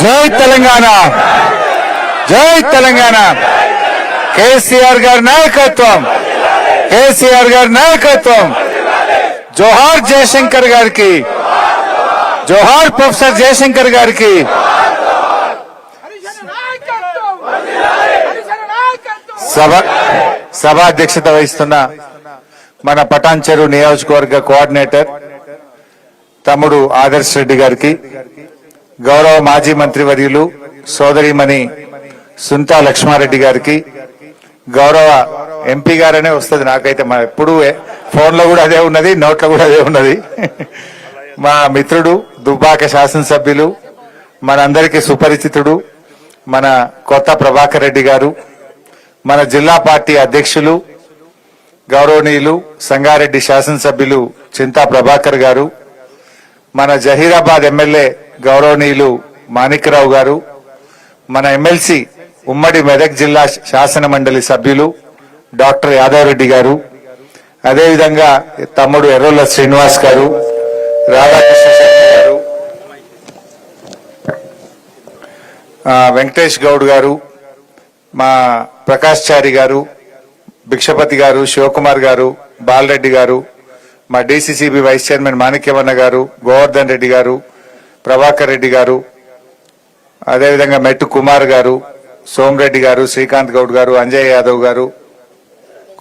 జై తెలంగాణ! జై తెలంగాణ! కేసీఆర్ గారి నాయకత్వం! కేసీఆర్ గారి నాయకత్వం! జోహార్ జయశంకర్ గారికి! జోహార్ ప్రొఫెసర్ జయశంకర్ గారికి! సభ సభాధ్యక్షత వహిస్తున్న మన పటాన్ చెరువు నియోజకవర్గ కోఆర్డినేటర్ తమ్ముడు ఆదర్శ్ రెడ్డి గారికి గౌరవ మాజీ మంత్రివర్యులు సోదరిమణి సుంతా లక్ష్మారెడ్డి గారికి గౌరవ ఎంపీ గారనే వస్తుంది నాకైతే. మా ఎప్పుడు ఫోన్లో కూడా అదే ఉన్నది నోట్లో కూడా అదే ఉన్నది. మా మిత్రుడు దుబ్బాక శాసనసభ్యులు మనందరికీ సుపరిచితుడు మన కొత్త ప్రభాకర్ రెడ్డి గారు మన జిల్లా పార్టీ అధ్యక్షులు గౌరవనీయులు సంగారెడ్డి శాసనసభ్యులు చింతా ప్రభాకర్ గారు మన జహీరాబాద్ ఎమ్మెల్యే గౌరవనీయులు మాణిక్రావు గారు మన ఎమ్మెల్సీ ఉమ్మడి మెదక్ జిల్లా శాసన మండలి సభ్యులు డాక్టర్ యాదవ్ రెడ్డి గారు అదేవిధంగా తమ్ముడు ఎర్రోల్ల శ్రీనివాస్ గారు రాధాకృష్ణ శర్మ గారు వెంకటేష్ గౌడ్ గారు మా ప్రకాష్ చారి గారు భిక్షపతి గారు శివకుమార్ గారు బాలరెడ్డి గారు మా డిసిసిబి వైస్ చైర్మన్ మాణిక్యవన్న గారు గోవర్ధన్ రెడ్డి గారు ప్రభాకర్ రెడ్డి గారు అదేవిధంగా మెట్టు కుమార్ గారు సోమరెడ్డి గారు శ్రీకాంత్ గౌడ్ గారు అంజయ్ యాదవ్ గారు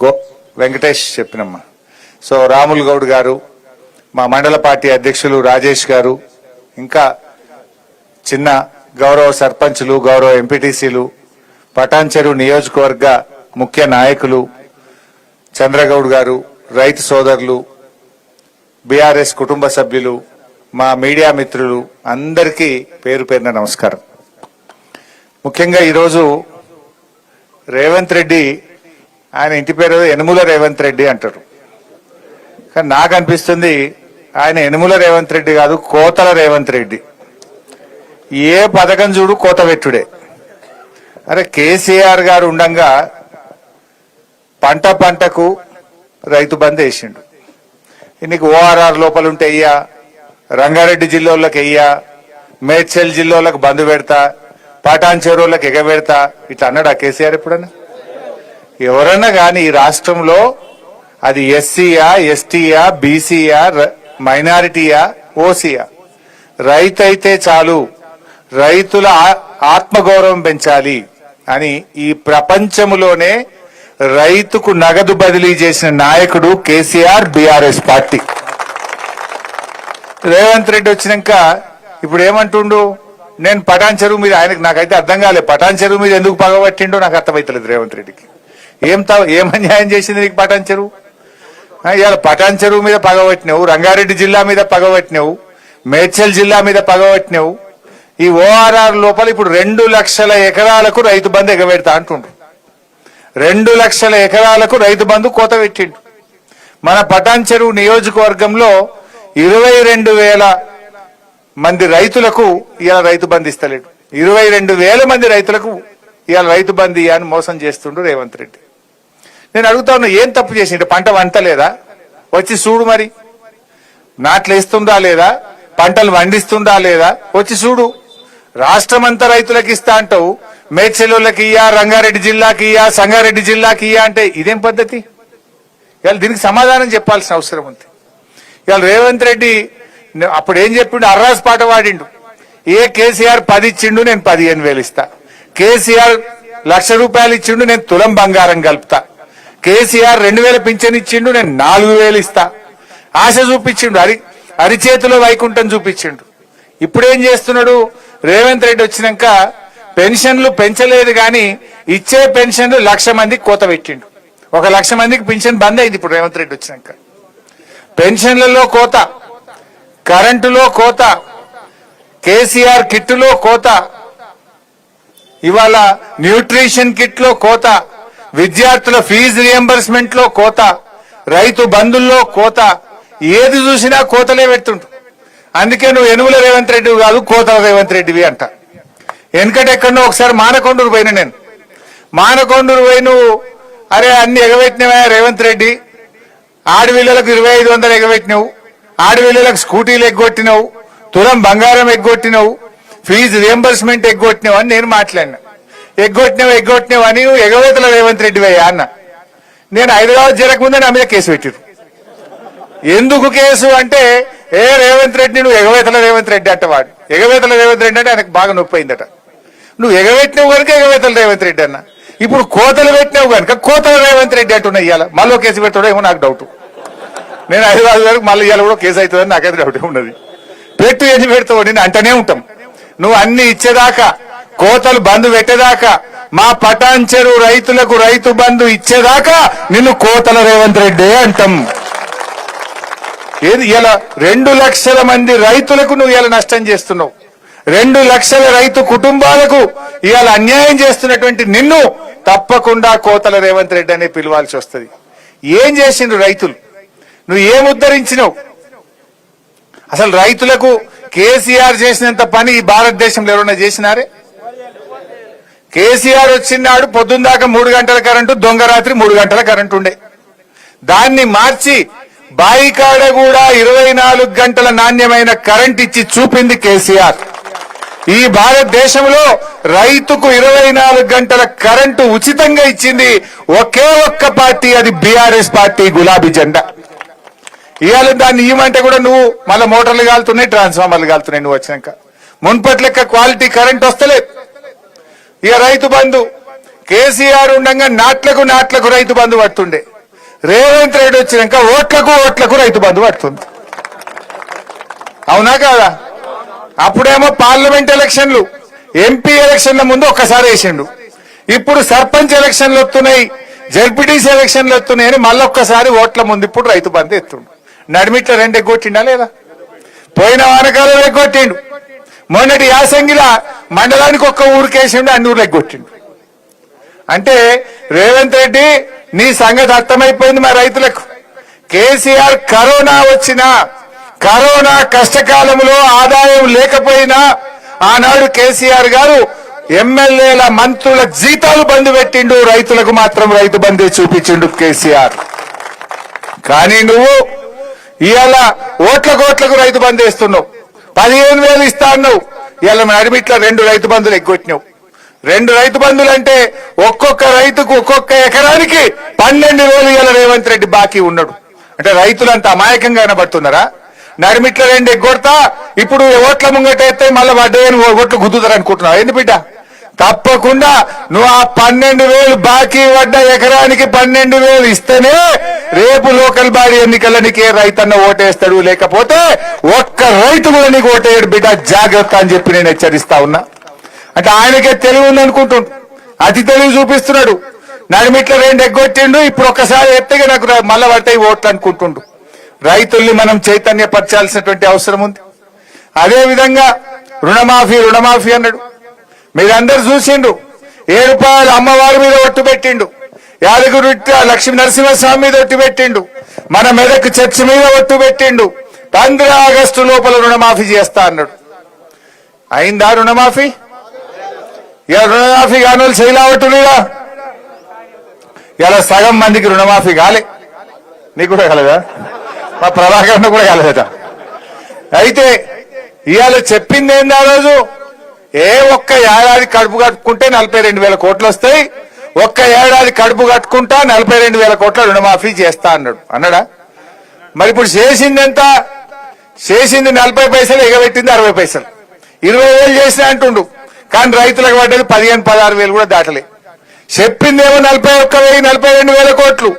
గో వెంకటేష్ చెప్పినమ్మా. సో రాముల్ గౌడ్ గారు మా మండల పార్టీ అధ్యక్షులు రాజేష్ గారు ఇంకా చిన్న గౌరవ సర్పంచులు గౌరవ ఎంపీటీసీలు పటాన్చెరు నియోజకవర్గ ముఖ్య నాయకులు చంద్రగౌడ్ గారు రైతు సోదరులు బీఆర్ఎస్ కుటుంబ సభ్యులు మా మీడియా మిత్రులు అందరికీ పేరు పేరున నమస్కారం. ముఖ్యంగా ఈరోజు రేవంత్ రెడ్డి ఆయన ఇంటి పేరు ఎనుముల రేవంత్ రెడ్డి అంటారు. కానీ నాకు అనిపిస్తుంది ఆయన ఎనుముల రేవంత్ రెడ్డి కాదు కోతల రేవంత్ రెడ్డి. ఏ పథకం చూడు కోత పెట్టుడే. అరే కేసీఆర్ గారు ఉండంగా పంట పంటకు రైతు బంద్ వేసిండు. నీకు ఓఆర్ఆర్ లోపల ఉంటే అయ్యా రంగారెడ్డి జిల్లాలకు అయ్యా మేడ్చల్ జిల్లాలకు బంద్ పెడతా పటాన్ చెరువులకు ఎగబెడతా ఇట్లా అన్నాడు ఆ కేసీఆర్ ఎప్పుడన్నా? ఎవరన్నా కానీ ఈ రాష్ట్రంలో అది ఎస్సీయా ఎస్టీయా బీసీయా మైనారిటీయా ఓసీయా? రైతు అయితే చాలు రైతుల ఆత్మగౌరవం పెంచాలి అని ఈ ప్రపంచములోనే రైతుకు నగదు బదిలీ చేసిన నాయకుడు కేసీఆర్ బీఆర్ఎస్ పార్టీ. రేవంత్ రెడ్డి వచ్చినాక ఇప్పుడు ఏమంటుండు? నేను పటాన్ చెరువు మీద ఆయనకు నాకైతే అర్థం కాలే. పటాన్ చెరువు మీద ఎందుకు పగబట్టిండో నాకు అర్థమైతలేదు రేవంత్ రెడ్డికి. ఏం తా ఏం అన్యాయం చేసింది నీకు పటాన్ చెరువు? ఇవాళ పటాన్ చెరువు మీద పగబట్టినావు రంగారెడ్డి జిల్లా మీద పగబట్టినావు మేడ్చల్ జిల్లా మీద పగబట్టినావు ఈ ఓఆర్ఆర్ లోపల ఇప్పుడు రెండు లక్షల ఎకరాలకు రైతు బంద్ ఎగబెడతా అంటుండ్రు రెండు లక్షల ఎకరాలకు రైతు బంధు కోత పెట్టిండు. మన పటాన్ చెరువు నియోజకవర్గంలో ఇరవై రెండు వేల మంది రైతులకు ఇవాళ రైతు బంధు ఇస్తలేడు. ఇరవై రెండు వేల మంది రైతులకు ఇవాళ రైతు బంధు అని మోసం చేస్తుండు రేవంత్ రెడ్డి. నేను అడుగుతా ఉన్నా ఏం తప్పు చేసిండు? పంట వంటలేదా వచ్చి చూడు మరి. నాట్లు వేస్తుందా లేదా? పంటలు వండిస్తుందా లేదా? వచ్చి చూడు. రాష్ట్రమంతా రైతులకు ఇస్తా అంటావు. మేడ్చెల్లోళ్ళకి ఇయ్యా రంగారెడ్డి జిల్లాకి ఇయ్యా సంగారెడ్డి జిల్లాకి ఇయ్యా అంటే ఇదేం పద్ధతి? ఇవాళ దీనికి సమాధానం చెప్పాల్సిన అవసరం ఉంది. ఇవాళ రేవంత్ రెడ్డి అప్పుడు ఏం చెప్పిండు? అర్రాజ్ పాట పాడిండు. ఏ కేసీఆర్ పది ఇచ్చిండు నేను పదిహేను వేలు ఇస్తా. కేసీఆర్ లక్ష రూపాయలు ఇచ్చిండు నేను తులం బంగారం కలుపుతా. కేసీఆర్ రెండు వేల పింఛన్ ఇచ్చిండు నేను నాలుగు వేలు ఇస్తా. ఆశ చూపించిండు అరి అరిచేతిలో వైకుంఠం చూపించిండు. ఇప్పుడేం చేస్తున్నాడు? రేవంత్ రెడ్డి వచ్చినాక పెన్షన్లు పెంచలేదు కానీ ఇచ్చే పెన్షన్లు లక్ష మందికి కోత పెట్టిండు. ఒక లక్ష మందికి పెన్షన్ బంద్ అయింది ఇప్పుడు రేవంత్ రెడ్డి వచ్చినాక. పెన్షన్లలో కోత కరెంటులో కోత కేసీఆర్ కిట్టులో కోత ఇవాళ న్యూట్రిషన్ కిట్లో కోత విద్యార్థుల ఫీజు రియంబర్స్మెంట్లో కోత రైతు బంధుల్లో కోత ఏది చూసినా కోతలే పెడుతుంటు అందుకే నువ్వు ఎనుగుల రేవంత్ రెడ్డి కాదు కోతల రేవంత్ రెడ్డివి అంట. వెనకట ఎక్కడో ఒకసారి మానకొండూరు పోయిన నేను. మానకొండూరు పోయి నువ్వు అరే అన్ని ఎగబెట్టినవా రేవంత్ రెడ్డి. ఆడవిళ్ళలకు ఇరవై ఐదు వందలు ఎగబెట్టినావు. ఆడవిళ్ళలకు స్కూటీలు ఎగ్గొట్టినావు. తులం బంగారం ఎగ్గొట్టినావు. ఫీజు రియంబర్స్మెంట్ ఎగ్గొట్టినావు అని నేను మాట్లాడినా. ఎగ్గొట్టినావు ఎగ్గొట్టినావు అని నువ్వు ఎగవేతల రేవంత్ రెడ్డి అయ్యా అన్న. నేను హైదరాబాద్ చేరకముందే నా మీద కేసు పెట్టారు ఎందుకు కేసు అంటే ఏ రేవంత్ రెడ్డి నువ్వు ఎగవేతల రేవంత్ రెడ్డి అట్టవాడు ఎగవేతల రేవంత్ రెడ్డి అంటే ఆయనకు బాగా నొప్పి అయిందట. నువ్వు ఎగవేట్టినావు కనుక ఎగవేతల రేవంత్ రెడ్డి అన్న. ఇప్పుడు కోతలు పెట్టినావు కనుక కోతల రేవంత్ రెడ్డి అంటున్నా ఇవాళ మళ్ళీ కేసు పెట్టడం ఏమో నాకు డౌట్ నేను హైదరాబాద్ వరకు మళ్ళీ ఇవాళ కూడా కేసు అవుతుందని నాకైతే డౌట్ ఉన్నది. పెట్టు ఎన్ని పెడతావు నేను అంటనే ఉంటాం. నువ్వు అన్ని ఇచ్చేదాకా కోతలు బంధు పెట్టేదాకా మా పటాన్చెరు రైతులకు రైతు బంధు ఇచ్చేదాకా నిన్ను కోతల రేవంత్ రెడ్డి అంటాం. ఏది ఇలా రెండు లక్షల మంది రైతులకు నువ్వు ఇలా నష్టం చేస్తున్నావు. రెండు లక్షల రైతు కుటుంబాలకు ఇవాళ అన్యాయం చేస్తున్నటువంటి నిన్ను తప్పకుండా కోతల రేవంత్ రెడ్డి అనే పిలవాల్సి వస్తుంది. ఏం చేసిండ్రు రైతులు? నువ్వు ఏం ఉద్ధరించినావు? అసలు రైతులకు కేసీఆర్ చేసినంత పని ఈ భారతదేశంలో ఎవరన్నా చేసినారే? కేసీఆర్ వచ్చినాడు పొద్దున్న దాకా మూడు గంటల కరెంటు దొంగ రాత్రి మూడు గంటల కరెంటు ఉండే. దాన్ని మార్చి బాయికాడ కూడా ఇరవై నాలుగు గంటల నాణ్యమైన కరెంట్ ఇచ్చి చూపింది కేసీఆర్. ఈ భారతదేశంలో రైతుకు ఇరవై నాలుగు గంటల కరెంటు ఉచితంగా ఇచ్చింది ఒకే ఒక్క పార్టీ అది బీఆర్ఎస్ పార్టీ గులాబీ జెండా. ఇవాళ దాన్ని ఇవ్వమంటే కూడా నువ్వు మళ్ళీ మోటార్లు కాలుతున్నాయి ట్రాన్స్ఫార్మర్లు కాలుతున్నాయి నువ్వు వచ్చినాక. మున్పటి లెక్క క్వాలిటీ కరెంట్ వస్తలేదు. ఇక రైతు బంధు కేసీఆర్ ఉండగా నాట్లకు నాట్లకు రైతు బంధు పడుతుండే. రేవంత్ రెడ్డి వచ్చినాక ఓట్లకు ఓట్లకు రైతు బంధు పడుతుంది. అవునా కాదా? అప్పుడేమో పార్లమెంట్ ఎలక్షన్లు ఎంపీ ఎలక్షన్ల ముందు ఒక్కసారి వేసిండు. ఇప్పుడు సర్పంచ్ ఎలక్షన్లు వస్తున్నాయి జడ్పీటీసీ ఎలక్షన్లు వస్తున్నాయని మళ్ళొక్కసారి ఓట్ల ముందు ఇప్పుడు రైతు బంధు ఎత్తుండు. నడిమిట్ల రెండు ఎగ్గొట్టిండా లేదా? పోయిన వానకాలం ఎగ్గొట్టిండు. మొన్నటి యాసంగిలా మండలానికి ఒక్క ఊరికేసిండు అన్ని ఊర్లు ఎగ్గొట్టిండు. అంటే రేవంత్ రెడ్డి నీ సంగతి అర్థమైపోయింది మా రైతులకు. కేసీఆర్ కరోనా వచ్చినా కరోనా కష్టకాలంలో ఆదాయం లేకపోయినా ఆనాడు కేసీఆర్ గారు ఎమ్మెల్యేల మంత్రుల జీతాలు బంద్ పెట్టిండు. రైతులకు మాత్రం రైతు బంధే చూపించిండు కేసీఆర్. కానీ నువ్వు ఇవాళ ఓట్ల కోట్లకు రైతు బంధు వేస్తున్నావు. పదిహేను వేలు ఇస్తా అన్నావు. ఇవాళ నడిమిట్ల రెండు రైతు బంధులు ఎగ్గొట్టినావు. రెండు రైతు బంధులు అంటే ఒక్కొక్క రైతుకు ఒక్కొక్క ఎకరానికి పన్నెండు వేలు ఇవాళ రేవంత్ రెడ్డి బాకీ ఉన్నాడు. అంటే రైతులంతా అమాయకంగా కనబడుతున్నారా? నడిమిట్లో రెండు ఎగ్గొడతా ఇప్పుడు ఓట్ల ముంగట మళ్ళీ పడ్డాయని ఓట్లు గుద్దుతారు అనుకుంటున్నావు ఏంది బిడ్డ? తప్పకుండా నువ్వు ఆ పన్నెండు వేలు బాకీ పడ్డ ఎకరానికి పన్నెండు వేలు ఇస్తేనే రేపు లోకల్ బాడీ ఎన్నికల నీకే రైతన్న ఓటేస్తాడు? లేకపోతే ఒక్క రైతు కూడా నీకు ఓటేయడు బిడ్డ. జాగ్రత్త అని చెప్పి నేను హెచ్చరిస్తా ఉన్నా. అంటే ఆయనకే తెలివి ఉంది అనుకుంటుండు. అతి తెలివి చూపిస్తున్నాడు. నడిమిట్ల రెండు ఎగ్గొట్టిండు ఇప్పుడు ఒక్కసారి ఎత్తగా నాకు మళ్ళా పడతాయి ఓట్లు అనుకుంటుండు. రైతుల్ని మనం చైతన్యపరచాల్సినటువంటి అవసరం ఉంది. అదే విధంగా రుణమాఫీ రుణమాఫీ అన్నాడు. మీరందరూ చూసిండు ఏ రూపాయలు అమ్మవారి మీద ఒట్టు పెట్టిండు. యాదగిరి లక్ష్మీ నరసింహస్వామి మీద ఒట్టు పెట్టిండు. మన మెదక్ చర్చి మీద ఒట్టు పెట్టిండు. పంద్ర ఆగస్టు లోపల రుణమాఫీ చేస్తా అన్నాడు. అయిందా రుణమాఫీ? ఇలా రుణమాఫీ కాని వాళ్ళు చేయలేవట్టులేదా ఇలా సగం మందికి రుణమాఫీ కాలే. నీకు కూడా కలదా? మా ప్రభాకర్ కూడా కాలేదట. అయితే ఇవాళ చెప్పింది ఏంది ఆ రోజు? ఏ ఒక్క ఏడాది కడుపు కట్టుకుంటే నలభై రెండు వేల కోట్లు వస్తాయి ఒక్క ఏడాది కడుపు కట్టుకుంటా నలభై రెండు వేల కోట్ల రుణమాఫీ చేస్తా అన్నాడు. అన్నాడా? మరి ఇప్పుడు చేసింది ఎంత చేసింది నలభై పైసలు ఎగబెట్టింది అరవై పైసలు. ఇరవై వేలు చేసిన అంటుండు. కానీ రైతులకు పడ్డది పదిహేను పదహారు వేలు కూడా దాటలే. చెప్పిందేమో నలభై ఒక్క వెయ్యి నలభై రెండు వేల కోట్లు.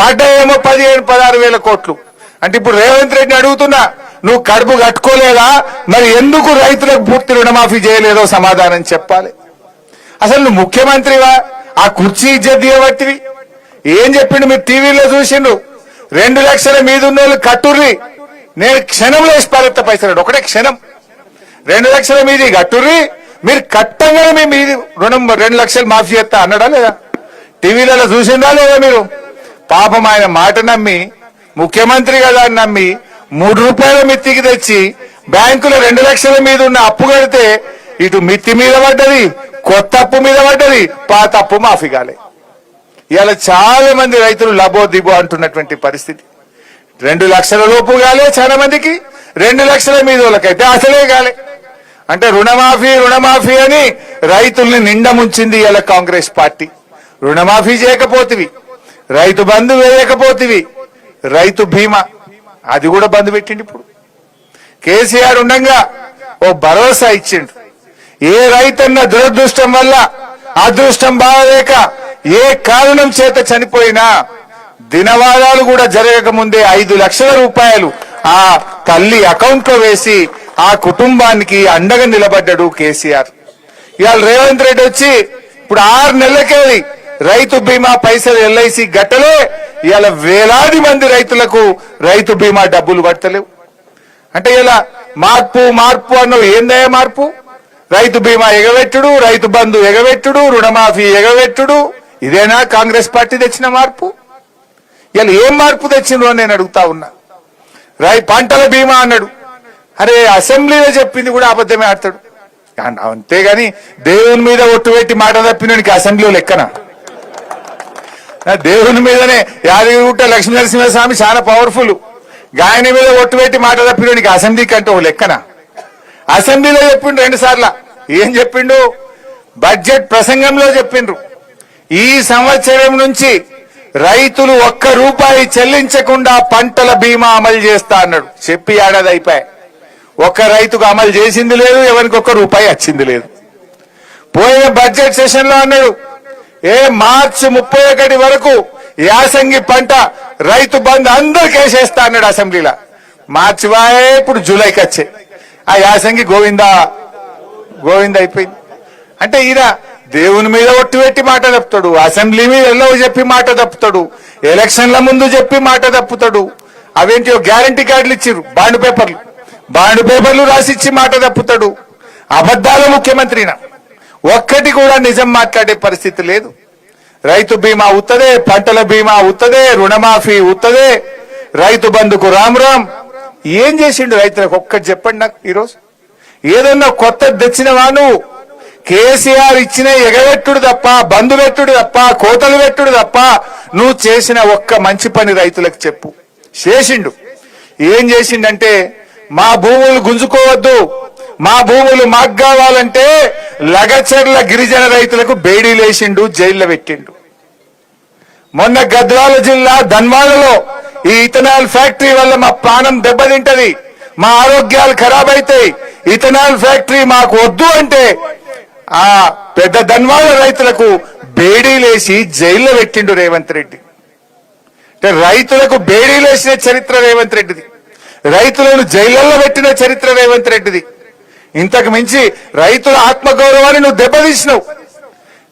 పడ్డాయేమో పదిహేను పదహారు వేల కోట్లు. అంటే ఇప్పుడు రేవంత్ రెడ్డిని అడుగుతున్నా నువ్వు కడుపు కట్టుకోలేదా? మరి ఎందుకు రైతులకు పూర్తి రుణమాఫీ చేయలేదో సమాధానం చెప్పాలి. అసలు నువ్వు ముఖ్యమంత్రివా? ఆ కుర్చీ ఇజ్జత్ దిగబట్టివి ఏం చెప్పిండు మీరు టీవీలో చూసిండు రెండు లక్షల మీద ఉన్న వాళ్ళు కట్టుర్రి. నేను క్షణంలో వేసి పారెత్త పైసలు ఒకటే క్షణం. రెండు లక్షల మీది కట్టుర్రి. మీరు కట్టంగానే మీ మీది రుణం రెండు లక్షలు మాఫీ చేస్తా అన్నాడా లేదా? టీవీలలో చూసిందా లేదా మీరు? పాపం ఆయన మాట నమ్మి ముఖ్యమంత్రి దాన్ని నమ్మి మూడు రూపాయల మిత్తికి తెచ్చి బ్యాంకులో రెండు లక్షల మీద ఉన్న అప్పు కడితే ఇటు మిత్తి మీద పడ్డది కొత్త అప్పు మీద పడ్డది పాత అప్పు మాఫీ కాలే. ఇలా చాలా మంది రైతులు లబో దిబో అంటున్నటువంటి పరిస్థితి. రెండు లక్షల లోపు కాలే చాలా మందికి రెండు లక్షల మీద వాళ్ళకైతే అసలే కాలే. అంటే రుణమాఫీ రుణమాఫీ అని రైతుల్ని నిండ ముంచింది ఇలా కాంగ్రెస్ పార్టీ. రుణమాఫీ చేయకపోతివి రైతు బంధు వేయకపోతివి రైతు బీమా. అది కూడా బంద్ పెట్టిండు ఇప్పుడు. కేసీఆర్ ఉండగా ఓ భరోసా ఇచ్చిండు. ఏ రైతన్న దురదృష్టం వల్ల అదృష్టం బాగలేక ఏ కారణం చేత చనిపోయినా దినవాదాలు కూడా జరగక ముందే ఐదు లక్షల రూపాయలు ఆ తల్లి అకౌంట్లో వేసి ఆ కుటుంబానికి అండగా నిలబడ్డాడు కేసీఆర్. ఇవాళ రేవంత్ రెడ్డి వచ్చి ఇప్పుడు ఆరు నెలలకేది రైతు బీమా పైసలు ఎల్ఐసి గట్టలే. ఇవాళ వేలాది మంది రైతులకు రైతు బీమా డబ్బులు పడతలేవు. అంటే ఇలా మార్పు మార్పు అన్నవి. ఏందయ్యా మార్పు? రైతు బీమా ఎగవెట్టుడు రైతు బంధు ఎగవెట్టుడు రుణమాఫీ ఎగవెట్టుడు ఇదేనా కాంగ్రెస్ పార్టీ తెచ్చిన మార్పు? ఇలా ఏం మార్పు తెచ్చిందో అని నేను అడుగుతా ఉన్నా. రై పంటల బీమా అన్నాడు. అరే అసెంబ్లీలో చెప్పింది కూడా అబద్ధమే ఆడతాడు. అంతేగాని దేవుని మీద ఒట్టు పెట్టి మాట తప్పినోనికి అసెంబ్లీలో లెక్కన? దేవుని మీదనే యాదగిరిగుట్ట లక్ష్మీ నరసింహస్వామి చాలా పవర్ఫుల్ గాయని మీద ఒట్టు పెట్టి మాట తప్పినోనికి అసెంబ్లీ కంటే ఓ లెక్కన? అసెంబ్లీలో చెప్పిండు రెండు సార్ల. ఏం చెప్పిండు? బడ్జెట్ ప్రసంగంలో చెప్పిండ్రు. ఈ సంవత్సరం నుంచి రైతులు ఒక్క రూపాయి చెల్లించకుండా పంటల బీమా అమలు చేస్తా అన్నాడు. చెప్పి ఏడాది అయిపోయాయి. ఒక్క రైతుకు అమలు చేసింది లేదు ఎవరికి ఒక్క రూపాయి వచ్చింది లేదు. పోయిన బడ్జెట్ సెషన్లో అన్నాడు ఏ మార్చి ముప్పై ఒకటి వరకు యాసంగి పంట రైతు బంధు అందరికి వేసేస్తా అన్నాడు అసెంబ్లీలో. మార్చి వాయే ఇప్పుడు జూలైకి వచ్చే. ఆ యాసంగి గోవిందా గోవింద అయిపోయింది. అంటే ఈయన దేవుని మీద ఒట్టు పెట్టి మాట తప్పుతాడు అసెంబ్లీ మీద ఎల్లో చెప్పి మాట తప్పుతాడు ఎలక్షన్ల ముందు చెప్పి మాట తప్పుతాడు. అవేంటి గ్యారంటీ కార్డులు ఇచ్చిర్రు బాండ్ పేపర్లు. బాండ్ పేపర్లు రాసిచ్చి మాట తప్పుతాడు. అబద్ధాల ముఖ్యమంత్రిన ఒక్కటి కూడా నిజం మాట్లాడే పరిస్థితి లేదు. రైతు బీమా ఉత్తదే పంటల బీమా ఉత్తదే రుణమాఫీ ఉత్తదే. రైతు బంధుకు రామ్ రామ్. ఏం చేసిండు రైతులకు? ఒక్కటి చెప్పండి నాకు ఈరోజు. ఏదన్నా కొత్త తెచ్చినవా నువ్వు కేసీఆర్ ఇచ్చిన ఎగవెట్టుడు తప్ప బంధు పెట్టుడు తప్ప కోతలు పెట్టుడు తప్ప నువ్వు చేసిన ఒక్క మంచి పని రైతులకు చెప్పు. చేసిండు. ఏం చేసిండంటే మా భూములు గుంజుకోవద్దు. మా భూములు మాకు కావాలంటే లగచర్ల గిరిజన రైతులకు బేడీలేసిండు జైల్లో పెట్టిండు. మొన్న గద్వాల జిల్లా ధన్వాడలో ఈ ఇథనాల్ ఫ్యాక్టరీ వల్ల మా ప్రాణం దెబ్బతింటది మా ఆరోగ్యాలు ఖరాబ్ అవుతాయి ఇథనాల్ ఫ్యాక్టరీ మాకు వద్దు అంటే ఆ పెద్ద ధన్వాడ రైతులకు బేడీలేసి జైల్లో పెట్టిండు రేవంత్ రెడ్డి. అంటే రైతులకు బేడీలేసిన చరిత్ర రేవంత్ రెడ్డిది. రైతులను జైళ్ళలో పెట్టిన చరిత్ర రేవంత్ రెడ్డిది. ఇంతకు మించి రైతుల ఆత్మగౌరవాన్ని నువ్వు దెబ్బతీసినావు.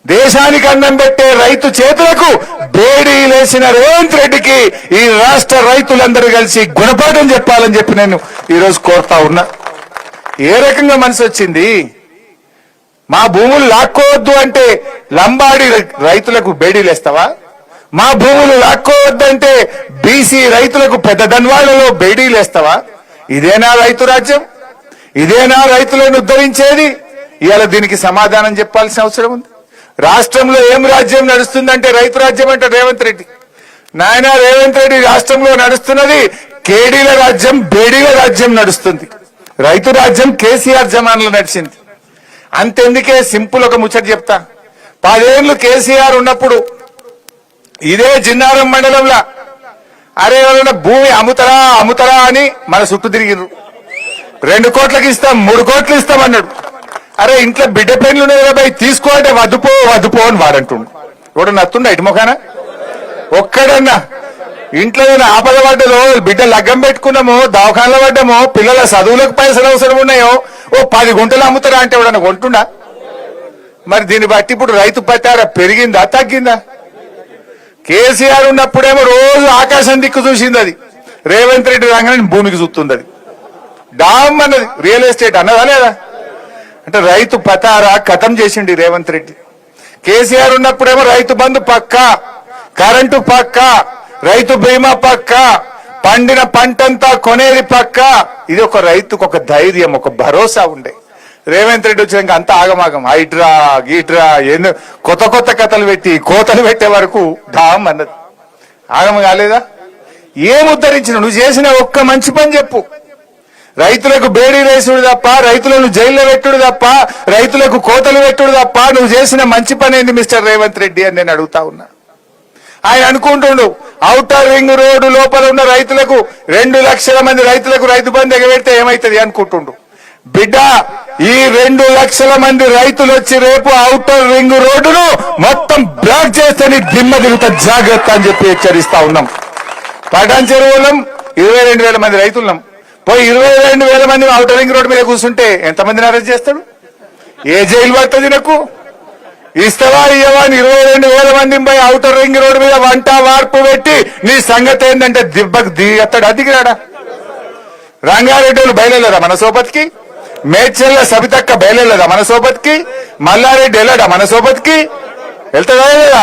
దేశానికి అన్నం పెట్టే రైతు చేతులకు బేడీ లేసిన రేవంత్ రెడ్డికి ఈ రాష్ట్ర రైతులందరూ కలిసి గుణపాఠం చెప్పాలని చెప్పి నేను ఈరోజు కోరుతా ఉన్నా. ఏ రకంగా మనసు వచ్చింది? మా భూములు లాక్కోవద్దు అంటే లంబాడి రైతులకు బేడీలేస్తావా మా భూములు లాక్కోవద్దంటే బీసీ రైతులకు పెద్ద ధన్వాళ్ళలో బేడీలేస్తావా ఇదేనా రైతు రాజ్యం? ఇదేనా రైతులను ఉద్ధరించేది? ఇవాళ దీనికి సమాధానం చెప్పాల్సిన అవసరం ఉంది. రాష్ట్రంలో ఏం రాజ్యం నడుస్తుందంటే రైతు రాజ్యం అంటే రేవంత్ రెడ్డి. నాయన రేవంత్ రెడ్డి రాష్ట్రంలో నడుస్తున్నది కేడీల రాజ్యం బేడీల రాజ్యం నడుస్తుంది. రైతు రాజ్యం కేసీఆర్ జమాన్లో నడిచింది. అంతెందుకే సింపుల్ ఒక ముచ్చట చెప్తా. పదేళ్ళు కేసీఆర్ ఉన్నప్పుడు ఇదే జిన్నారం మండలంలో. అరే ఎవరైనా భూమి అమ్ముతారా అమ్ముతారా అని మన చుట్టూ తిరిగిర్రు. రెండు కోట్లకి ఇస్తాం మూడు కోట్లు ఇస్తాం అన్నాడు. అరే ఇంట్లో బిడ్డ పెన్లు ఉన్నాయి కదా భయ్ తీసుకో అంటే వద్దుపో వద్దుపో అని వాడంటుండు. ఇప్పుడు నత్తుండ ఇటు ముఖాన? ఒక్కడన్నా. ఇంట్లో ఏదైనా ఆపద పడ్డదో బిడ్డ లగ్గం పెట్టుకున్నామో దవాఖానలో పడ్డామో పిల్లల చదువులకు పైసలు అవసరం ఉన్నాయో ఓ పది గుంటలు అమ్ముతారా అంటే ఎవడన్నా కొంటుండా? మరి దీన్ని బట్టి ఇప్పుడు రైతు పట్టారా పెరిగిందా తగ్గిందా? కేసీఆర్ ఉన్నప్పుడేమో రోజు ఆకాశం దిక్కు చూసింది అది. రేవంత్ రెడ్డి రాగానే భూమికి చూస్తుంది అది డామ్ అన్నది రియల్ ఎస్టేట్ అన్నదా లేదా? అంటే రైతు పతారా కథం చేసిండి రేవంత్ రెడ్డి. కేసీఆర్ ఉన్నప్పుడేమో రైతు బంధు పక్క కరెంటు పక్క రైతు బీమా పక్క పండిన పంటంతా కొనేది పక్క. ఇది ఒక రైతుకు ఒక ధైర్యం ఒక భరోసా ఉండే. రేవంత్ రెడ్డి వచ్చినాక అంత ఆగమాగం. హైడ్రా గీట్రా ఏందో కొత్త కొత్త కథలు పెట్టి కోతలు పెట్టే వరకు డామ్ అన్నది. ఆగమ కాలేదా? ఏం ఉద్ధరించిన నువ్వు చేసిన ఒక్క మంచి పని చెప్పు. రైతులకు బేడీ రేసుడు తప్ప రైతులను జైల్లో పెట్టుడు తప్ప రైతులకు కోతలు పెట్టుడు తప్ప నువ్వు చేసిన మంచి పని ఏంది మిస్టర్ రేవంత్ రెడ్డి అని నేను అడుగుతా ఉన్నా. ఆయన అనుకుంటుండు అవుటర్ రింగ్ రోడ్డు లోపల ఉన్న రైతులకు రెండు లక్షల మంది రైతులకు రైతు బంధు ఎగబెడితే ఏమైతుంది అనుకుంటుండు. బిడ్డ ఈ రెండు లక్షల మంది రైతులు వచ్చి రేపు అవుటర్ రింగ్ రోడ్డును మొత్తం బ్లాక్ చేస్తే నీ దిమ్మ తిరుగుతా జాగ్రత్త అని చెప్పి హెచ్చరిస్తా ఉన్నాం. పటాన్ చెరువులం ఇరవై రెండు వేల మంది రైతులున్నాం. పోయి ఇరవై రెండు వేల మంది అవుటర్ రింగ్ రోడ్డు మీద కూర్చుంటే ఎంతమందిని అరెస్ట్ చేస్తాడు? ఏ జైలు పడుతుంది నాకు? ఇస్తావా ఇయ్యవా ఇరవై రెండు వేల మంది పోయి అవుటర్ రింగ్ రోడ్డు మీద వంట వార్పు పెట్టి నీ సంగతి ఏంటంటే దిబ్బకు దిగత్తాడు అదిగిరాడా రంగారెడ్డి వాళ్ళు బయలుదేరా మన సోపతికి? మేడ్చల్ల సబితక్క బయలుదేరా మన సోపతికి? మల్లారెడ్డి వెళ్ళాడా మన సోపతికి? వెళ్తాడా లేదా?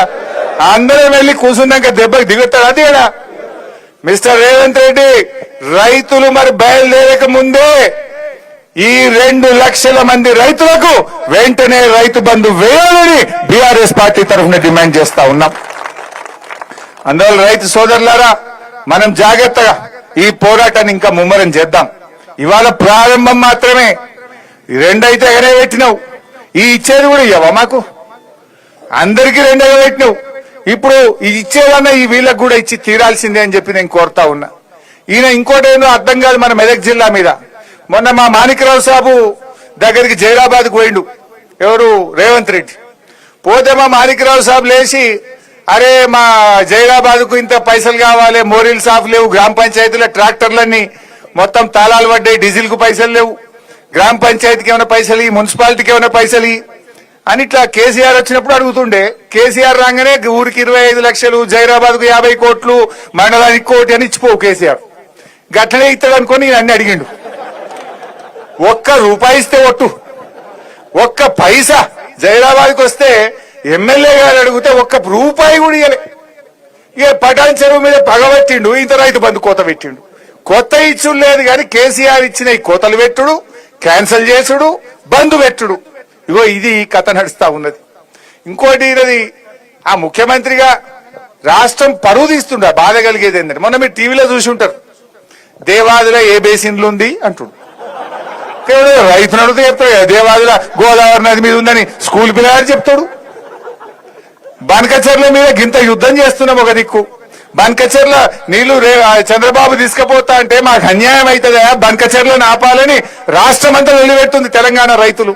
అందరం వెళ్ళి కూర్చున్నాక దెబ్బకి దిగుతాడా దిగడా మిస్టర్ రేవంత్ రెడ్డి రైతులు మరి బయలుదేరక ముందే ఈ రెండు లక్షల మంది రైతులకు వెంటనే రైతు బంధు వేయాలని బీఆర్ఎస్ పార్టీ తరఫున డిమాండ్ చేస్తా ఉన్నాం. అందువల్ల రైతు సోదరులారా మనం జాగ్రత్తగా ఈ పోరాటాన్ని ఇంకా ముమ్మరం చేద్దాం. ఇవాళ ప్రారంభం మాత్రమే. ఈ రెండైతే ఎగనే పెట్టినావు ఈ ఇచ్చేది కూడా ఇవ్వవా మాకు? అందరికీ రెండు పెట్టినావు ఇప్పుడు ఈ ఇచ్చేదన్నా ఈ వీళ్ళకు కూడా ఇచ్చి తీరాల్సిందే అని చెప్పి నేను కోరుతా ఉన్నా. ఈయన ఇంకోటేందో అర్థం కాదు మన మెదక్ జిల్లా మీద. మొన్న మా మాణిక్రావు సాబు దగ్గరికి జైరాబాద్కు పోయిండు. ఎవరు? రేవంత్ రెడ్డి. పోతే మా మాణిక్రావు సాబు లేచి అరే మా జైరాబాద్కు ఇంత పైసలు కావాలి మోరీలు సాఫ్ లేవు గ్రామ పంచాయతీల ట్రాక్టర్లన్నీ మొత్తం తాళాలు పడ్డాయి డీజిల్కు పైసలు లేవు. గ్రామ పంచాయతీకి ఏమైనా పైసలు మున్సిపాలిటీకి ఏమైనా పైసలు అని ఇట్లా కేసీఆర్ వచ్చినప్పుడు అడుగుతుండే. కేసీఆర్ రాగానే ఊరికి ఇరవై ఐదు లక్షలు జైరాబాద్కు యాభై కోట్లు మండలానికి కోటి అని ఇచ్చిపోవు కేసీఆర్. గట్లనే ఇస్తాడు అనుకొని ఈయన అన్ని అడిగిండు. ఒక్క రూపాయి ఇస్తే ఒట్టు. ఒక్క పైసా. జైరాబాద్కి వస్తే ఎమ్మెల్యే గారు అడిగితే ఒక్క రూపాయి కూడా ఇవ్వలే ఇక పటాన్ చెరువు మీద పగబెట్టిండు ఇంత రైతు బంధు కోత పెట్టిండు. కొత్త ఇచ్చుడు లేదు కానీ కేసీఆర్ ఇచ్చిన ఈ కోతలు పెట్టుడు క్యాన్సిల్ చేసుడు బంధు పెట్టుడు. ఇగో ఇది కథ నడుస్తా ఉన్నది. ఇంకోటి ఇది ఆ ముఖ్యమంత్రిగా రాష్ట్రం పరువు తీస్తుండ బాధ కలిగేది ఏంటంటే మొన్న మీరు టీవీలో చూసి ఉంటారు. దేవాదిలో ఏ బేసిన్లు ఉంది? అంటుండు. కేవలం రైతును అడిగితే చెప్తాడు కదా, దేవాదుల గోదావరి నది మీద ఉందని స్కూల్ పిల్లగాడు చెప్తాడు. బనకచర్ల మీద గింత యుద్ధం చేస్తున్నాం ఒక దిక్కు. బనకచర్ల నీళ్ళు రే- చంద్రబాబు తీసుకుపోతా అంటే మాకు అన్యాయం అవుతుందా బనకచర్లను ఆపాలని రాష్ట్రం అంతా నిలబెడుతుంది తెలంగాణ రైతులు.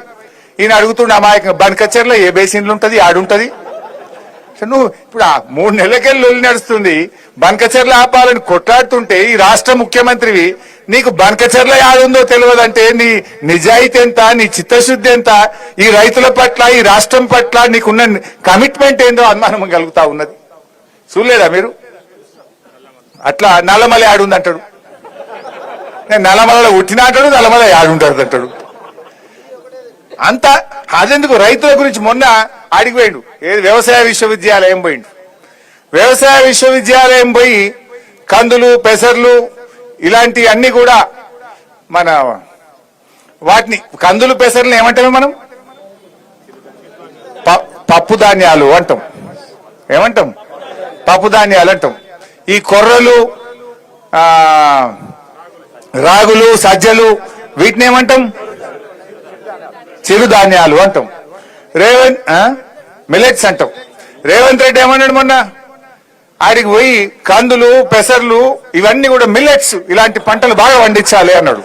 ఈయన అడుగుతుండే అమాయకంగా బనకచర్ల ఏ బేసిన్లు ఉంటుంది? ఆడుంటది? నువ్వు ఇప్పుడు ఆ మూడు నెలలకెళ్ళి లొల్లి నడుస్తుంది. బనకచర్ల ఆపాలని కొట్లాడుతుంటే ఈ రాష్ట్ర ముఖ్యమంత్రివి నీకు బనకచర్ల యాదుందో తెలియదంటే నీ నిజాయితీ ఎంత నీ చిత్తశుద్ధి ఎంత? ఈ రైతుల పట్ల ఈ రాష్ట్రం పట్ల నీకున్న కమిట్మెంట్ ఏందో అనుమానం కలుగుతా ఉన్నది. చూడలేదా మీరు? అట్లా నల్లమల ఆడుంది అంటాడు నేను నల్లమలలో పుట్టిన అంటాడు నల్లమల ఆడుంటాడు అంటాడు అంత అదెందుకు? రైతుల గురించి మొన్న ఆడికి పోయిండు. ఏది? వ్యవసాయ విశ్వవిద్యాలయం పోయిండు. వ్యవసాయ విశ్వవిద్యాలయం పోయి కందులు పెసర్లు ఇలాంటి అన్ని కూడా మన వాటిని కందులు పెసర్లు ఏమంటామే మనం? ప- పప్పు ధాన్యాలు అంటాం. ఏమంటాం? పప్పు ధాన్యాలు అంటాం. ఈ కొర్రలు రాగులు సజ్జలు వీటిని ఏమంటాం? చిరుధాన్యాలు అంటాం. రేవంత్ మిలెట్స్ అంటాం. రేవంత్ రెడ్డి ఏమన్నాడు మొన్న? ఆడికి పోయి కందులు పెసర్లు ఇవన్నీ కూడా మిల్లెట్స్ ఇలాంటి పంటలు బాగా పండించాలి అన్నాడు.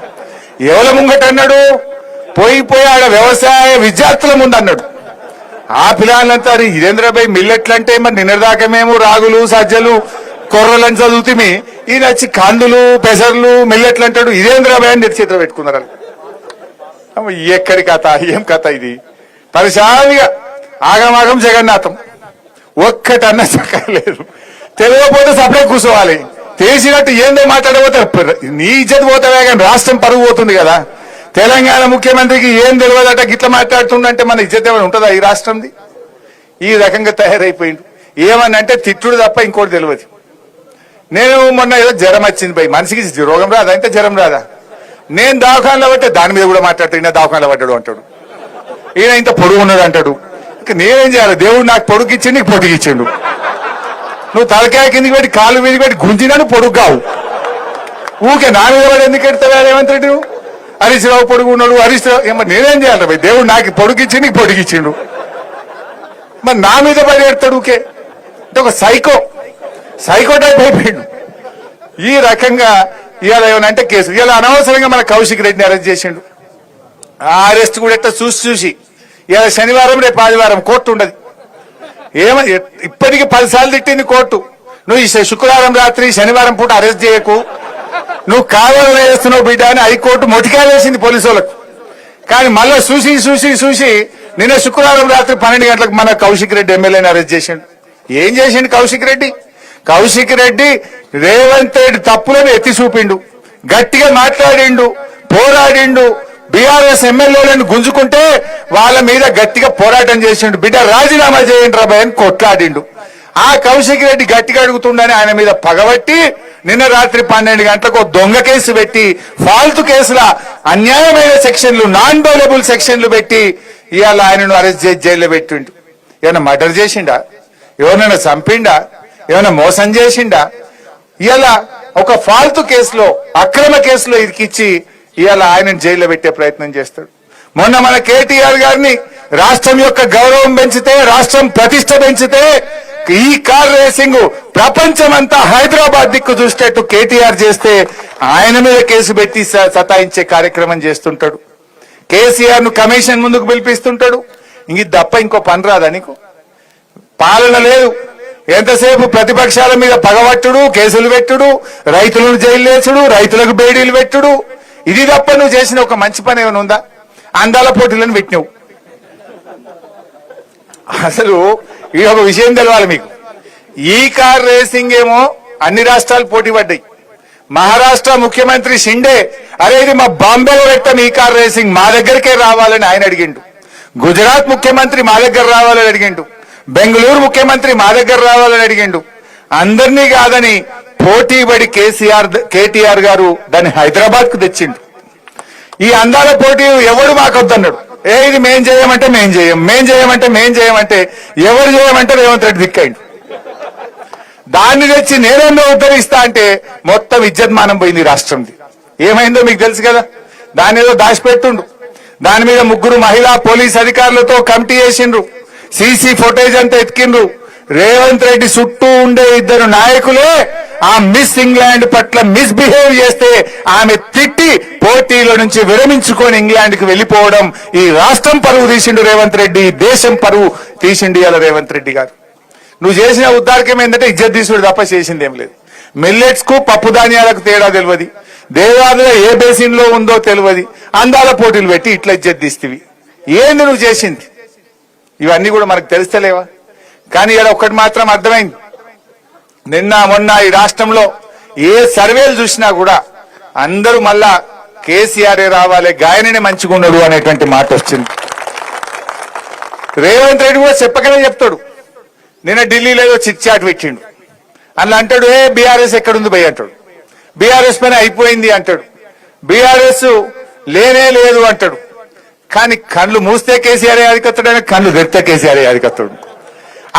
ఎవల ముంగట అన్నాడు? పోయి పోయి ఆడ వ్యవసాయ విద్యార్థుల ముందు అన్నాడు. ఆ పిల్లలంతా "అరే, ఇదేంద్రబాయ్ మిల్లెట్లు అంటే మరి నిన్నదాకమేమో రాగులు సజ్జలు కొర్రలని చదువుతుంది ఈయన వచ్చి కందులు పెసర్లు మిల్లెట్లు అంటాడు ఇదేంద్రబాయ్ అని నెత్తి పెట్టుకున్నారు ఎక్కడి కథ? ఏం కథ ఇది? పరిశాలిగా ఆగమాగం జగన్నాథం. ఒక్కటన్నా చక్కలేదు తెలియకపోతే సప్లై కూర్చోవాలి. తెలిసినట్టు ఏందో మాట్లాడబోతారు నీ ఇజ్జత్ పోతావే కానీ రాష్ట్రం పరుగు పోతుంది కదా. తెలంగాణ ముఖ్యమంత్రికి ఏం తెలియదట? గిట్ల మాట్లాడుతుండంటే మన ఇజ్జత్ ఏమైనా ఉంటుందా ఈ రాష్ట్రంది? ఈ రకంగా తయారైపోయిండు. ఏమని అంటే తిట్టుడు తప్ప ఇంకోటి తెలియదు. నేను మొన్న ఏదో జ్వరం వచ్చింది పోయి మనిషికి రోగం రాదా? అంటే జ్వరం రాదా? నేను దవాఖానలో పట్టే దాని మీద కూడా మాట్లాడతాడు ఈయన దవాఖానలో పడ్డాడు అంటాడు. ఈయన ఇంత పొడుగు ఉన్నాడు అంటాడు. ఇక నేనేం చేయాలి? దేవుడు నాకు పొడుగు ఇచ్చిండు నీకు పొడుగు ఇచ్చిండు. నువ్వు తలకాయ కిందికి పెట్టి కాలు మీద పెట్టి గుంజినాను పొడుగు కావు. ఊకే నా మీద పడి ఎందుకు ఎడతావా రేవంత్ రెడ్డి? నువ్వు హరీష్ రావు పొడుగున్నాడు హరీష్ ఏమో నేనేం చేయాలి భయ్ దేవుడు నాకు పొడిగిచ్చి నీకు పొడిగిచ్చిండు మరి నా మీద పరిగెడతాడు ఊకే అంటే ఒక సైకో. Psycho type అయిపోయిండు. ఈ రకంగా ఇవాళ ఏమనంటే అంటే కేసు. ఇవాళ అనవసరంగా మన కౌశిక్ రెడ్డిని అరెస్ట్ చేసిండు. ఆ అరెస్ట్ కూడా ఎట్లా చూసి చూసి. ఇవాళ శనివారం రేపు ఆదివారం కోర్టు ఉండదు. ఏమ ఇప్పటికి పదిసార్లు తిట్టింది కోర్టు. నువ్వు ఈ శుక్రవారం రాత్రి శనివారం పూట అరెస్ట్ చేయకు. నువ్వు కావాలని వేస్తున్నావు బిడ్డ అని హైకోర్టు మొటికాయ వేసింది పోలీసు వాళ్ళకు. కానీ మళ్ళీ చూసి చూసి చూసి నిన్న శుక్రవారం రాత్రి పన్నెండు గంటలకు మన కౌశిక్ రెడ్డి ఎమ్మెల్యేని అరెస్ట్ చేసిండు. ఏం చేసిండు కౌశిక్ రెడ్డి? కౌశిక్ రెడ్డి రేవంత్ రెడ్డి తప్పులను ఎత్తి చూపిండు. గట్టిగా మాట్లాడిండు పోరాడిండు. బీఆర్ఎస్ ఎమ్మెల్యేలను గుంజుకుంటే వాళ్ళ మీద గట్టిగా పోరాటం చేసిండు. బిడ్డ రాజీనామా చేయండి రాబాయ్ అని కొట్లాడిండు. ఆ కౌశిక్ రెడ్డి గట్టిగా అడుగుతుండని ఆయన మీద పగబట్టి నిన్న రాత్రి పన్నెండు గంటలకు దొంగ కేసు పెట్టి ఫాల్తు కేసుల అన్యాయమైన సెక్షన్లు నాన్ బౌలబుల్ సెక్షన్లు పెట్టి ఇవాళ ఆయనను అరెస్ట్ చేసి జైల్లో పెట్టిండు. ఏమైనా మర్డర్ చేసిండా? ఎవరినైనా చంపిండా? ఏమైనా మోసం చేసిండా? ఇలా ఒక ఫాల్తు కేసులో అక్రమ కేసులో ఇరికిచ్చి ఇవాళ ఆయన జైల్లో పెట్టే ప్రయత్నం చేస్తాడు. మొన్న మన కేటీఆర్ గారిని రాష్ట్రం యొక్క గౌరవం పెంచితే రాష్ట్రం ప్రతిష్ట పెంచితే ఈ కార్ రేసింగ్ ప్రపంచమంతా హైదరాబాద్ దిక్కు చూసేట్టు కేటీఆర్ చేస్తే ఆయన మీద కేసు పెట్టి స- సతాయించే కార్యక్రమం చేస్తుంటాడు. కేసీఆర్ను కమిషన్ ముందుకు పిలిపిస్తుంటాడు. ఇంక దప్ప తప్ప ఇంకో పని రాదా నీకు? పాలన లేదు. ఎంతసేపు ప్రతిపక్షాల మీద పగబట్టుడు కేసులు పెట్టుడు రైతులను జైలు వేసుడు రైతులకు బేడీలు పెట్టుడు? ఇది తప్ప నువ్వు చేసిన ఒక మంచి పని ఏమైనా ఉందా? అందాల పోటీలను పెట్టినావు. అసలు ఇది ఒక విషయం తెలవాలి మీకు. ఈ కార్ రేసింగ్ ఏమో అన్ని రాష్ట్రాలు పోటీ పడ్డాయి. మహారాష్ట్ర ముఖ్యమంత్రి షిండే అరే ఇది మా బాంబేలో పెట్టాం ఈ కార్ రేసింగ్ మా దగ్గరికే రావాలని ఆయన అడిగిండు. గుజరాత్ ముఖ్యమంత్రి మా దగ్గర రావాలని అడిగిండు. బెంగళూరు ముఖ్యమంత్రి మా దగ్గర రావాలని అడిగిండు. అందరినీ కాదని పోటీ పడి కేసీఆర్ కేటీఆర్ గారు దాన్ని హైదరాబాద్కు తెచ్చిండు. ఈ అందాల పోటీ ఎవడు మాకొద్దన్నాడు. ఏ ఇది మేం చేయమంటే మేం చేయం మేం చేయమంటే మేం చేయమంటే ఎవరు చేయమంటే రేవంత్ రెడ్డి దిక్కైండు దాన్ని తెచ్చి నేనేందో ఉద్ధరిస్తా అంటే మొత్తం ఇజ్జత్మానం పోయింది రాష్ట్రంది. ఏమైందో మీకు తెలుసు కదా? దాని ఏదో దాచిపెట్టుండు. దాని మీద ముగ్గురు మహిళా పోలీస్ అధికారులతో కమిటీ చేసిండ్రు సీసీ ఫుటేజ్ అంతా ఎత్తికిండ్రు రేవంత్ రెడ్డి చుట్టూ ఉండే ఇద్దరు నాయకులే ఆ మిస్ ఇంగ్లాండ్ పట్ల మిస్బిహేవ్ చేస్తే ఆమె తిట్టి పోటీలో నుంచి విరమించుకొని ఇంగ్లాండ్కి వెళ్ళిపోవడం ఈ రాష్ట్రం పరువు తీసిండు రేవంత్ రెడ్డి దేశం పరువు తీసిండు ఇవాళ రేవంత్ రెడ్డి గారు. నువ్వు చేసిన ఉద్దారకం ఏంటంటే ఇజ్జత్ తీసుడు తప్ప చేసింది ఏం లేదు. మిల్లెట్స్కు పప్పు ధాన్యాలకు తేడా తెలియదు దేవాదుల ఏ బేసిన్లో ఉందో తెలియదు అందాల పోటీలు పెట్టి ఇట్లా ఇజ్జత్ తీస్తేవి. ఏంది నువ్వు చేసింది? ఇవన్నీ కూడా మనకు తెలుస్తలేవా? కానీ ఇక్కడ ఒక్కటి మాత్రం అర్థమైంది. నిన్న మొన్న ఈ రాష్ట్రంలో ఏ సర్వేలు చూసినా కూడా అందరూ మళ్ళా కేసీఆర్ రావాలి గాయననే మంచిగున్నాడు అనేటువంటి మాట వచ్చింది. రేవంత్ రెడ్డి కూడా చెప్పకనే చెప్తాడు. నిన్న ఢిల్లీలో ఏదో చిట్ చాట్ పెట్టిండు. అందులో అంటాడు ఏ బీఆర్ఎస్ ఎక్కడుంది భయ్ అంటాడు. బీఆర్ఎస్ పైన అయిపోయింది అంటాడు. బీఆర్ఎస్ లేనే లేదు అంటాడు. కానీ కళ్ళు మూస్తే కేసీఆర్ అధికత్తాడు అని కళ్ళు తెరితే కేసీఆర్ అధికత్తాడు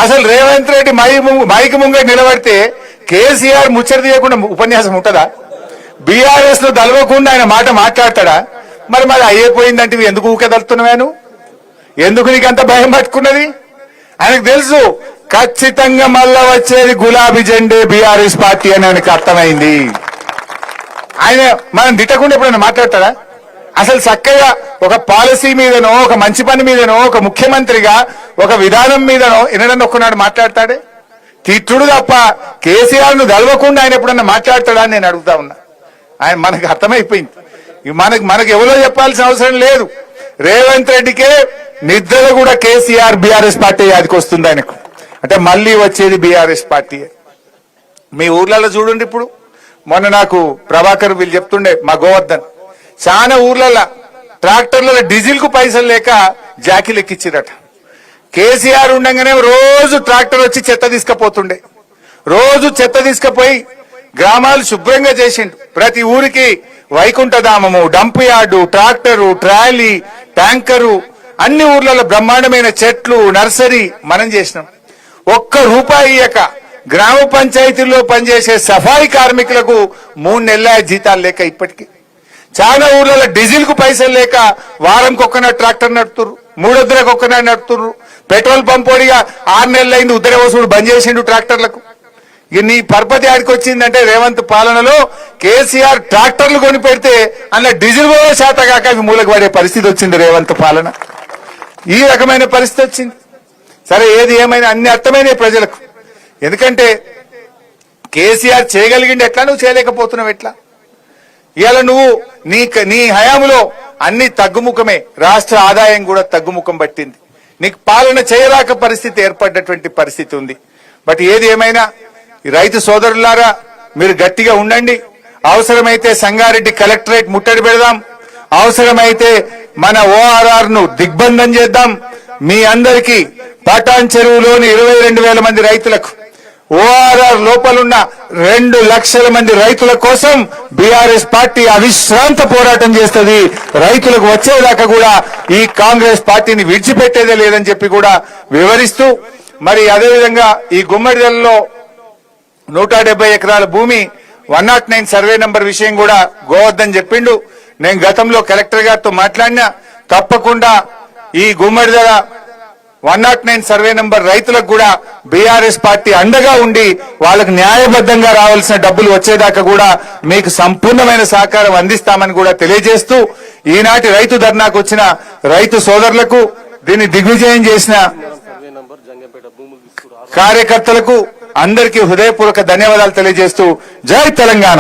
అసలు రేవంత్ రెడ్డి మై మైక్ ముంగ నిలబడితే కేసీఆర్ ముచ్చట తీయకుండా ఉపన్యాసం ఉంటుందా? బీఆర్ఎస్లో దలవకుండా ఆయన మాట మాట్లాడతాడా? మరి మరి అయిపోయిందంటే ఎందుకు ఎందుకు ఊకెదలుతున్నాను ఎందుకు నీకు అంత భయం పట్టుకున్నది? ఆయనకు తెలుసు ఖచ్చితంగా మళ్ళా వచ్చేది గులాబీ జెండే బీఆర్ఎస్ పార్టీ అని ఆయనకు అర్థమైంది. ఆయన మనం తిట్టకుండా ఎప్పుడైనా మాట్లాడతాడా? అసలు చక్కగా ఒక పాలసీ మీదనో ఒక మంచి పని మీదనో ఒక ముఖ్యమంత్రిగా ఒక విధానం మీదనో ఎన్నడన్నా ఒక్కనాడు మాట్లాడతాడే? తిట్టుడు తప్ప కేసీఆర్ను దలవకుండా ఆయన ఎప్పుడన్నా మాట్లాడతాడా అని నేను అడుగుతా ఉన్నా. ఆయన మనకు అర్థమైపోయింది. మనకి మనకు మనకు ఎవరో చెప్పాల్సిన అవసరం లేదు. రేవంత్ రెడ్డికే నిద్రలో కూడా కేసీఆర్ బీఆర్ఎస్ పార్టీ యాదికి వస్తుంది ఆయనకు. అంటే మళ్ళీ వచ్చేది బీఆర్ఎస్ పార్టీ మీ ఊర్లలో చూడండి ఇప్పుడు. మొన్న నాకు ప్రభాకర్ వీళ్ళు చెప్తుండే మా గోవర్ధన్. చాలా ఊర్లలో ట్రాక్టర్లలో డీజిల్కు పైసలు లేక జాకీలు ఎక్కిచ్చిరట. కేసీఆర్ ఉండగానే రోజు ట్రాక్టర్ వచ్చి చెత్త తీసుకుపోతుండే. రోజు చెత్త తీసుకపోయి గ్రామాలు శుభ్రంగా చేసిండు. ప్రతి ఊరికి వైకుంఠధామము dump yard tractor trolley tanker అన్ని ఊర్లలో బ్రహ్మాండమైన చెట్లు నర్సరీ మనం చేసినాం. ఒక్క రూపాయి ఇయ్యక గ్రామ పంచాయతీల్లో పనిచేసే సఫాయి కార్మికులకు మూడు నెలల జీతాలు లేక ఇప్పటికీ. చాలా ఊర్లలో డీజిల్కు పైసలు లేక వారంకి ఒక్కనాడు ట్రాక్టర్ నడుతురు మూడొద్దులకు ఒక్కనాడు నడుతురు పెట్రోల్ పంప్ ఆరు నెలలు అయింది ఉద్దర బంద్ చేసిండు ట్రాక్టర్లకు. నీ పరపతి ఆడికి వచ్చిందంటే రేవంత్ పాలనలో కేసీఆర్ ట్రాక్టర్లు కొని పెడితే అందులో డీజిల్ పోయే శాత కాక అవి మూలకు పడే పరిస్థితి వచ్చింది రేవంత్ పాలన. ఈ రకమైన పరిస్థితి వచ్చింది. సరే ఏది ఏమైనా అన్ని అర్థమైనవి ప్రజలకు. ఎందుకంటే కేసీఆర్ చేయగలిగిండి ఎట్లా? నువ్వు చేయలేకపోతున్నావు ఎట్లా? ఇవాళ నువ్వు నీ నీ హయాములో అన్ని తగ్గుముఖమే. రాష్ట్ర ఆదాయం కూడా తగ్గుముఖం పట్టింది. నీకు పాలన చేయరాక పరిస్థితి ఏర్పడ్డటువంటి పరిస్థితి ఉంది. బట్ ఏది ఏమైనా ఈ రైతు సోదరులారా మీరు గట్టిగా ఉండండి. అవసరమైతే సంగారెడ్డి కలెక్టరేట్ ముట్టడి పెడదాం. అవసరమైతే మన ఓఆర్ఆర్ను దిగ్బంధం చేద్దాం. మీ అందరికీ పటాన్ చెరువులోని ఇరవై రెండు వేల మంది రైతులకు ఓఆర్ఆర్ లోపలున్న రెండు లక్షల మంది రైతుల కోసం బీఆర్ఎస్ పార్టీ అవిశ్రాంత పోరాటం చేస్తుంది. రైతులకు వచ్చేదాకా కూడా ఈ కాంగ్రెస్ పార్టీని విడిచిపెట్టేదే లేదని చెప్పి కూడా వివరిస్తూ మరి అదేవిధంగా ఈ గుమ్మడిదలలో నూట డెబ్బై ఎకరాల భూమి one nought nine survey number విషయం కూడా గోవర్ధన్ చెప్పిండు. నేను గతంలో కలెక్టర్ గారితో మాట్లాడినా తప్పకుండా ఈ Gummadidala one nought nine survey number రైతులకు కూడా బీఆర్ఎస్ పార్టీ అండగా ఉండి వాళ్ళకు న్యాయబద్ధంగా రావాల్సిన డబ్బులు వచ్చేదాకా కూడా మీకు సంపూర్ణమైన సహకారం అందిస్తామని కూడా తెలియజేస్తూ ఈనాటి రైతు ధర్నాకు వచ్చిన రైతు సోదరులకు దీన్ని దిగ్విజయం చేసిన కార్యకర్తలకు అందరికీ హృదయపూర్వక ధన్యవాదాలు తెలియజేస్తూ జై తెలంగాణ.